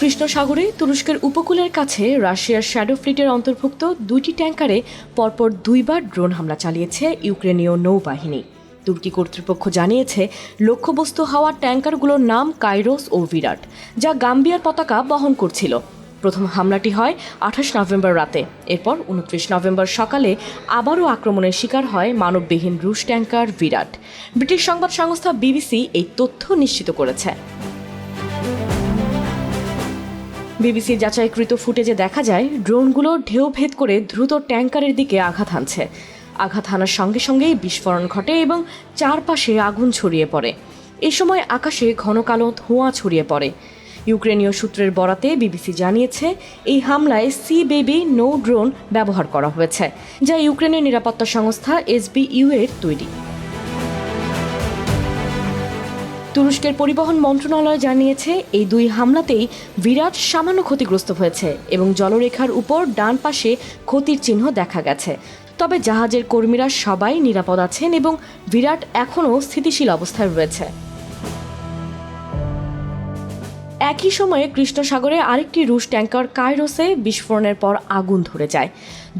কৃষ্ণ সাগরে তুরস্কের উপকূলের কাছে রাশিয়ার শ্যাডো ফ্লিটের অন্তর্ভুক্ত দুইটি ট্যাঙ্কারে পরপর দুইবার ড্রোন হামলা চালিয়েছে ইউক্রেনীয় নৌবাহিনী। তুর্কি কর্তৃপক্ষ জানিয়েছে, লক্ষ্যবস্তু হওয়া ট্যাঙ্কারগুলোর নাম কাইরোস ও বিরাট যা গাম্বিয়ার পতাকা বহন করছিল। প্রথম হামলাটি হয় আঠাশ নভেম্বর রাতে। এরপর উনত্রিশ নভেম্বর সকালে আবারও আক্রমণের শিকার হয় মানববিহীন রুশ ট্যাঙ্কার বিরাট ব্রিটিশ সংবাদ সংস্থা বিবিসি এই তথ্য নিশ্চিত করেছে। বিবিসির যাচাইকৃত ফুটেজে দেখা যায়, ড্রোনগুলো ঢেউ ভেদ করে দ্রুত ট্যাঙ্কারের দিকে আঘাত হানছে। আঘাত হানার সঙ্গে সঙ্গেই বিস্ফোরণ ঘটে এবং চারপাশে আগুন ছড়িয়ে পড়ে। এ সময় আকাশে ঘন কালো ধোঁয়া ছড়িয়ে পড়ে। ইউক্রেনীয় সূত্রের বরাতে বিবিসি জানিয়েছে, এই হামলায় সি বেবি নো ড্রোন ব্যবহার করা হয়েছে, যা ইউক্রেনের নিরাপত্তা সংস্থা এসবিইউ এর তৈরি। তুরস্কের পরিবহন মন্ত্রণালয় জানিয়েছে, এই দুই হামলাতেই বিরাট সামান্য ক্ষতিগ্রস্ত হয়েছে এবং জলরেখার উপর ডান পাশে ক্ষতির চিহ্ন দেখা গেছে। তবে জাহাজের কর্মীরা সবাই নিরাপদ আছেন এবং বিরাট এখনও স্থিতিশীল অবস্থায় রয়েছে। একই সময়ে কৃষ্ণ সাগরে আরেকটি রুশ ট্যাঙ্কার কায়রোসে বিস্ফোরণের পর আগুন ধরে যায়।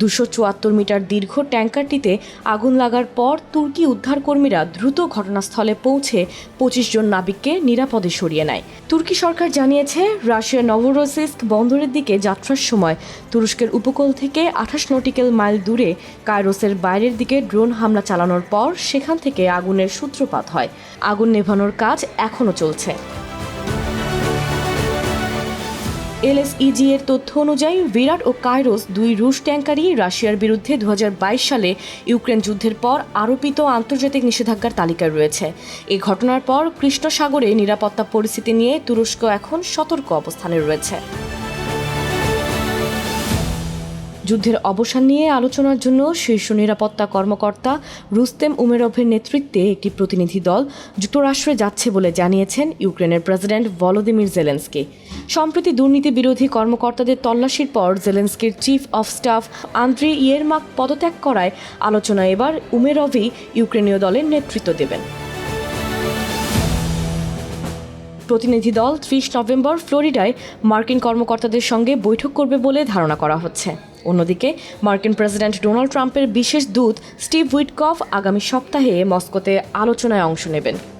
দুশো চুয়াত্তর মিটার দীর্ঘ ট্যাঙ্কারটিতে আগুন লাগার পর তুর্কি উদ্ধারকর্মীরা দ্রুত ঘটনাস্থলে পৌঁছে পঁচিশ জন নাবিককে নিরাপদে সরিয়ে নেয়। তুর্কি সরকার জানিয়েছে রাশিয়ার নভোরোসিস্ক বন্দরের দিকে যাত্রার সময় তুরস্কের উপকূল থেকে আঠাশ নটিক্যাল মাইল দূরে কায়রোসের বাইরের দিকে ড্রোন হামলা চালানোর পর সেখান থেকে আগুনের সূত্রপাত হয়। আগুন নেভানোর কাজ এখনও চলছে। এলএসইজি এর তথ্য অনুযায়ী বিরাট ও কাইরোস দুই রুশ ট্যাঙ্কারই রাশিয়ার বিরুদ্ধে দু হাজার বাইশ সালে ইউক্রেন যুদ্ধের পর আরোপিত আন্তর্জাতিক নিষেধাজ্ঞার তালিকায় রয়েছে। এই ঘটনার পর কৃষ্ণ সাগরে নিরাপত্তা পরিস্থিতি নিয়ে তুরস্ক এখন সতর্ক অবস্থানে রয়েছে। যুদ্ধের অবসান নিয়ে আলোচনার জন্য শীর্ষ নিরাপত্তা কর্মকর্তা রুস্তেম উমেরভের নেতৃত্বে একটি প্রতিনিধি দল যুক্তরাষ্ট্রে যাচ্ছে বলে জানিয়েছেন ইউক্রেনের প্রেসিডেন্ট ভলোদিমির জেলেন্সকি। সম্প্রতি দুর্নীতি বিরোধী কর্মকর্তাদের তল্লাশির পর জেলেন্সকির chief of staff Andriy Yermak পদত্যাগ করায় আলোচনা এবার উমেরভই ইউক্রেনীয় দলের নেতৃত্ব দেবেন। প্রতিনিধি দল ত্রিশ নভেম্বর ফ্লোরিডায় মার্কিন কর্মকর্তাদের সঙ্গে বৈঠক করবে বলে ধারণা করা হচ্ছে। অন্যদিকে মার্কিন প্রেসিডেন্ট ডোনাল্ড ট্রাম্পের বিশেষ দূত স্টিভ হুইটকফ আগামী সপ্তাহে মস্কোতে আলোচনায় অংশ নেবেন।